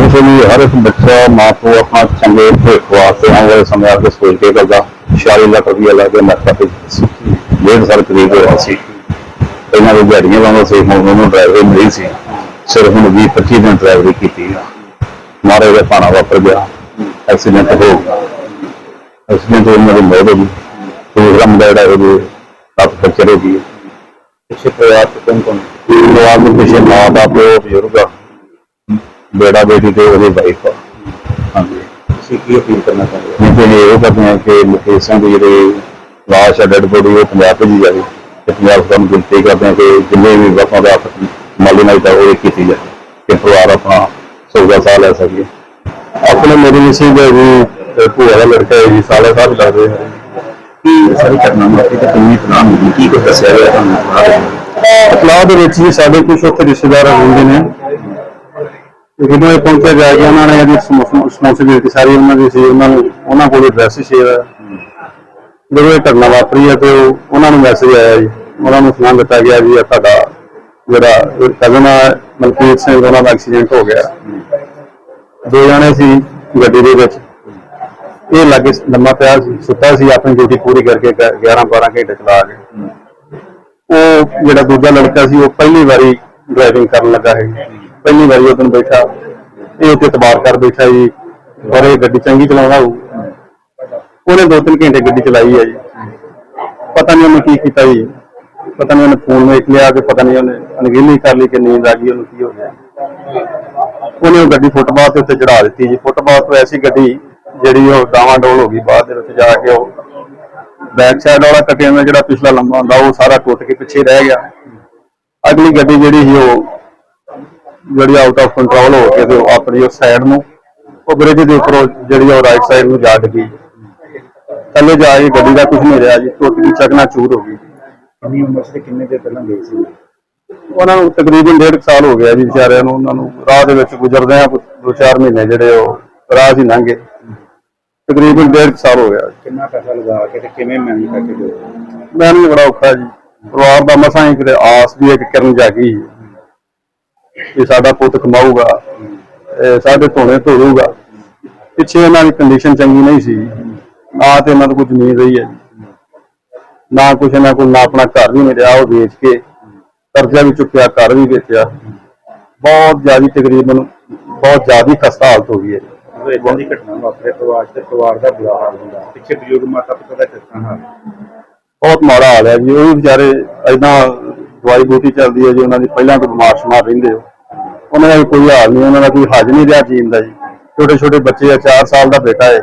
ਹਮੇਸ਼ਾ ਵੀ ਹਰ ਇੱਕ ਬੱਚਾ ਮਾਂ ਪਿਓ ਆਪਣਾ ਚੰਗੇ ਭਵਿੱਖ ਵਾਸਤੇ ਆਉਣ ਵਾਲੇ ਸਮੇਂ ਵਾਸਤੇ ਸੋਚ ਕੇ ਕਰਦਾ। 46 ਲੱਖ ਰੁਪਏ ਲਾ ਕੇ ਮਰਤਾ ਤੇ ਡੇਢ ਸਾਲ ਕਰੀਬ ਹੋਇਆ ਸੀ। ਇਹਨਾਂ ਦੀ ਦਿਹਾੜੀਆਂ ਲਾਉਂਦਾ ਸੀ ਹੁਣ ਉਹਨੂੰ ਡਰਾਈਵਰ ਮਿਲੀ ਸੀ। ਸਿਰਫ ਹੁਣ 20 25 ਦਿਨ ਡਰਾਈਵਰੀ ਕੀਤੀ ਆ। ਮਾਰੇ ਦਾ ਪਾਣਾ ਵਾਪਰ ਗਿਆ। ਐਕਸੀਡੈਂਟ ਹੋ ਗਿਆ। ਐਕਸੀਡੈਂਟ ਹੋਣ ਨਾਲ ਮੌਤ ਹੋ ਗਈ। ਤੇ ਰਮ ਦਾ ਜਿਹੜਾ ਉਹ ਤੱਕ ਫਕਰੇ ਦੀ ਪਿੱਛੇ ਪਰਿਵਾਰ ਚ ਕੌਣ ਕੌਣ ਪਰਿਵਾਰ ਦੇ ਪਿੱਛੇ ਮਾਂ ਦਾ ਪਿਓ ਬਜ਼ੁਰਗ ਬੇੜਾ ਬੇਟੀ ਤੇ ਉਹਦੀ ਵਾਈਫ ਆ। ਹਾਂਜੀ। ਤੁਸੀਂ ਕੀ ਅਪੀਲ ਕਰਨਾ ਚਾਹੁੰਦੇ ਹੋ? ਤੇ ਇਹ ਕਰਦੇ ਹਾਂ ਕਿ ਮੁਕੇਸ਼ ਸਿੰਘ ਦੀ ਜਿਹੜੀ ਲਾਸ਼ ਹੈ ਡੈਡ ਬੋਡੀ ਉਹ ਪੰਜਾਬ ਭੇਜੀ ਜਾਵੇ। ਤੇ ਪੰਜਾਬ ਸਰਕਾਰ ਨੂੰ ਬੇਨਤੀ ਕਰਦੇ ਹਾਂ ਕਿ ਜਿੰਨੇ ਵੀ ਵਫਾਂ ਦਾ ਮਾਲੀ ਨਾਲ ਤਾਂ ਉਹ ਕੀਤੀ ਜਾਏ ਕਿ ਪਰਿਵਾਰ ਆਪਣਾ ਸੁਖਦਾ ਸਾਹ ਲੈ ਸਕੇ। ਆਪਣੇ ਮੇਰੀ ਮਿਸਿੰਗ ਦੇ ਵੀ ਤੇ ਭੂਆ ਦਾ ਲੜਕਾ ਹੈ ਜੀ ਸਾਲੇ ਸਾਹਿਬ ਲੱਗਦੇ ਆ ਕੀ ਸਾਰੀ ਘਟਨਾ ਨੂੰ ਆਪਣੀ ਤੇ ਕਿੰਨੀ ਤਨਾਮ ਹੋਈ ਕੀ ਕੁਝ ਦੱਸਿਆ ਗਿਆ ਤੁਹਾਨੂੰ? ਇਤਲਾਹ ਦੇ ਵਿੱਚ ਜੀ ਸਾਡੇ ਕੁਝ ਉੱਥੇ ਰਿਸ਼ਤੇਦਾਰ ਹੁੰਦੇ ਨੇ। ਤੇ ਜਦੋਂ ਇਹ ਪਹੁੰਚਿਆ ਜਾ ਕੇ ਉਹਨਾਂ ਨੇ ਇਹਦੀ ਰਿਸਪੌਂਸਿਬਿਲਟੀ ਸਾਰੀ ਉਹਨਾਂ ਦੀ ਸੀ, ਉਹਨਾਂ ਨੂੰ, ਉਹਨਾਂ ਕੋਲ ਐਡਰੈਸ ਸ਼ੇਅਰ ਹੈ। ਜਦੋਂ ਇਹ ਘਟਨਾ ਵਾਪਰੀ ਹੈ ਤੇ ਉਹ- ਉਹਨਾਂ ਨੂੰ ਮੈਸੇਜ ਆਇਆ ਜੀ, ਉਹਨਾਂ ਨੂੰ ਸੁਣਾ ਦਿੱਤਾ ਗਿਆ ਜੀ ਇਹ ਤੁਹਾਡਾ ਜਿਹੜਾ ਕਜ਼ਨ ਮਲਕੀਤ ਸਿੰਘ, ਉਹਨਾਂ ਦਾ ਐਕਸੀਡੈਂਟ ਹੋ ਗਿਆ। ਦੋ ਜਣੇ ਸੀ ਗੱਡੀ ਦੇ ਵਿੱਚ। ਇਹ ਲਾਗੇ ਲੰਮਾ ਪਿਆ ਸੀ, ਸੁੱਤਾ ਸੀ, ਆਪਣੀ ਡਿਊਟੀ ਪੂਰੀ ਕਰਕੇ 11 12 ਘੰਟੇ ਚਲਾ ਕੇ ਉਹ ਜਿਹੜਾ ਦੂਜਾ ਲੜਕਾ ਸੀ, ਉਹ ਪਹਿਲੀ ਵਾਰੀ ਡਰਾਈਵਿੰਗ ਕਰਨ ਲੱਗਾ ਹੈ ਪਹਿਲੀ ਵਾਰੀ ਉਹ ਦਿਨ ਬੈਠਾ। ਇਹ ਉੱਤੇ ਤਬਾਰ ਕਰ ਬੈਠਾ ਜੀ। ਪਰ ਇਹ ਗੱਡੀ ਚੰਗੀ ਚਲਾਉਂਦਾ ਹੋਊ ਉਹਨੇ ਦੋ ਤਿੰਨ ਘੰਟੇ ਗੱਡੀ ਚਲਾਈ ਹੈ ਜੀ। ਪਤਾ ਨਹੀਂ ਉਹਨੇ ਕੀ ਕੀਤਾ ਜੀ। ਪਤਾ ਨਹੀਂ ਉਹਨੇ ਫੋਨ ਵੇਖ ਲਿਆ ਕਿ ਪਤਾ ਨਹੀਂ ਉਹਨੇ ਅਣਗਹਿਲੀ ਕਰ ਲਈ ਕਿ ਨੀਂਦ ਆ ਗਈ, ਉਹਨੂੰ ਕੀ ਹੋ ਗਿਆ। ਉਹਨੇ ਉਹ ਗੱਡੀ ਫੁੱਟਪਾਥ ਦੇ ਉੱਤੇ ਚੜਾ ਦਿੱਤੀ ਜੀ। ਫੁੱਟਪਾਥ ਤੋਂ ਐਸੀ ਗੱਡੀ ਜਿਹੜੀ ਉਹ ਡਾਵਾਂ ਡੋਲ ਹੋ ਗਈ, ਬਾਅਦ ਦੇ ਵਿੱਚ ਜਾ ਕੇ ਉਹ ਬੈਕ ਸਾਈਡ ਵਾਲਾ ਕਟਿਆ ਜਿਹੜਾ ਪਿਛਲਾ ਲੰਬਾ ਹੁੰਦਾ, ਉਹ ਸਾਰਾ ਟੁੱਟ ਕੇ ਪਿੱਛੇ ਰਹਿ ਗਿਆ। ਅਗਲੀ ਗੱਡੀ ਜਿਹੜੀ ਸੀ ਉਹ ਜਿਹੜੀ ਆਊਟ ਆਫ ਕੰਟਰੋਲ ਹੋ ਕੇ ਤੇ ਆਪਣੀ ਉਸ ਸਾਈਡ ਨੂੰ ਉਹ ਬ੍ਰਿਜ ਦੇ ਉੱਪਰੋਂ ਜਿਹੜੀ ਉਹ ਰਾਈਟ ਸਾਈਡ ਨੂੰ ਜਾ ਡਿੱਗੀ। ਥੱਲੇ ਜਾ ਕੇ ਗੱਡੀ ਦਾ ਕੁਝ ਨਹੀਂ ਰਿਹਾ ਜੀ ਟੁੱਟ ਗਈ ਚਕਨਾ ਚੂਰ ਹੋ ਗਈ। ਕਿੰਨੀ ਉਮਰ ਸੀ ਕਿੰਨੇ ਦੇ ਪਹਿਲਾਂ ਗਏ ਸੀ? ਉਹਨਾਂ ਨੂੰ ਤਕਰੀਬਨ ਡੇਢ ਕੁ ਸਾਲ ਹੋ ਗਿਆ ਜੀ ਵਿਚਾਰਿਆਂ ਨੂੰ ਉਹਨਾਂ ਨੂੰ ਰਾਹ ਦੇ ਵਿੱਚ ਗੁਜ਼ਰਦੇ ਆ ਦੋ ਚਾਰ ਮਹੀਨੇ ਜਿਹੜੇ ਉਹ ਰਾਹ ਹੀ ਲੰਘੇ ਤਕਰੀਬਨ ਡੇਢ ਕੁ ਸਾਲ ਹੋ ਗਿਆ। ਕਿੰਨਾ ਪੈਸਾ ਲਗਾ ਕੇ ਤੇ ਕਿਵੇਂ ਮੈਨੇਜ ਕਰਕੇ ਗਏ ਮੈਨੂੰ ਬੜਾ ਔਖਾ ਜੀ। ਪਰਿਵਾਰ ਦਾ ਮਸਾਂ ਹੀ ਕਿਤੇ ਆਸ ਵੀ ਇੱਕ ਕਿਰਨ ਜਾਗੀ। ਕਿ ਸਾਡਾ ਪੁੱਤ ਕਮਾਊਗਾ ਸਾਡੇ ਧੋਣੇ ਧੋਊਗਾ। ਪਿੱਛੇ ਇਹਨਾਂ ਦੀ ਕੰਡੀਸ਼ਨ ਚੰਗੀ ਨਹੀਂ ਸੀ। ਨਾ ਤੇ ਇਹਨਾਂ ਨੂੰ ਕੁਝ ਜ਼ਮੀਨ ਰਹੀ ਹੈ। ਨਾ ਕੁਝ ਇਹਨਾਂ ਕੋਲ ਨਾ ਆਪਣਾ ਘਰ ਵੀ ਮਿਲਿਆ ਉਹ ਵੇਚ ਕੇ ਕਰਜ਼ਾ ਵੀ ਚੁੱਕਿਆ ਘਰ ਵੀ ਵੇਚਿਆ। ਬਹੁਤ ਜ਼ਿਆਦੀ ਤਕਰੀਬਨ ਬਹੁਤ ਜ਼ਿਆਦੀ ਖਸਤਾ ਹਾਲਤ ਹੋ ਗਈ ਹੈ। ਜੀ। ਜਦੋਂ ਇਦਾਂ ਦੀ ਘਟਨਾ ਵਾਪਰੇ ਪਰਿਵਾਰ ਚ ਤੇ ਪਰਿਵਾਰ ਦਾ ਬੁਰਾ ਹਾਲ ਹੁੰਦਾ। ਪਿੱਛੇ ਬਜ਼ੁਰਗ ਮਾਤਾ ਪਿਤਾ ਦਾ ਕਿਸ ਤਰ੍ਹਾਂ ਹਾਲ ਬਹੁਤ ਮਾੜਾ ਹਾਲ ਹੈ ਜੀ। ਉਹ ਵਿਚਾਰੇ ਐਦਾਂ ਦਵਾਈ ਬੂਟੀ ਚੱਲਦੀ ਹੈ ਜੀ ਉਹਨਾਂ ਦੀ ਪਹਿਲਾਂ ਤੋਂ ਬਿਮਾਰ ਸ਼ਮਾਰ ਰਹਿੰਦੇ ਹੋ। ਉਹਨਾਂ ਦਾ ਵੀ ਕੋਈ ਹਾਲ ਨਹੀਂ, ਉਹਨਾਂ ਦਾ ਕੋਈ ਹੱਜ ਨਹੀਂ ਰਿਹਾ ਜੀਣ ਦਾ ਜੀ। ਛੋਟੇ ਛੋਟੇ ਬੱਚੇ ਆ 4 ਸਾਲ ਦਾ ਬੇਟਾ ਹੈ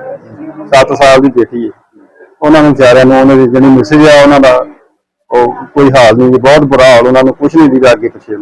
7 ਸਾਲ ਦੀ ਬੇਟੀ ਹੈ ਉਹਨਾਂ ਨੂੰ ਵਿਚਾਰਿਆਂ ਨੂੰ ਉਹਨਾਂ ਦੀ ਜਿਹੜੀ ਮਿਸਿਜ ਆ, ਉਹਨਾਂ ਦਾ ਉਹ ਕੋਈ ਹਾਲ ਨਹੀਂ ਜੀ, ਬਹੁਤ ਬੁਰਾ ਹਾਲ, ਉਹਨਾਂ ਨੂੰ ਕੁਝ ਨਹੀਂ ਦੀਗਾ ਅੱਗੇ ਪਿੱਛੇ।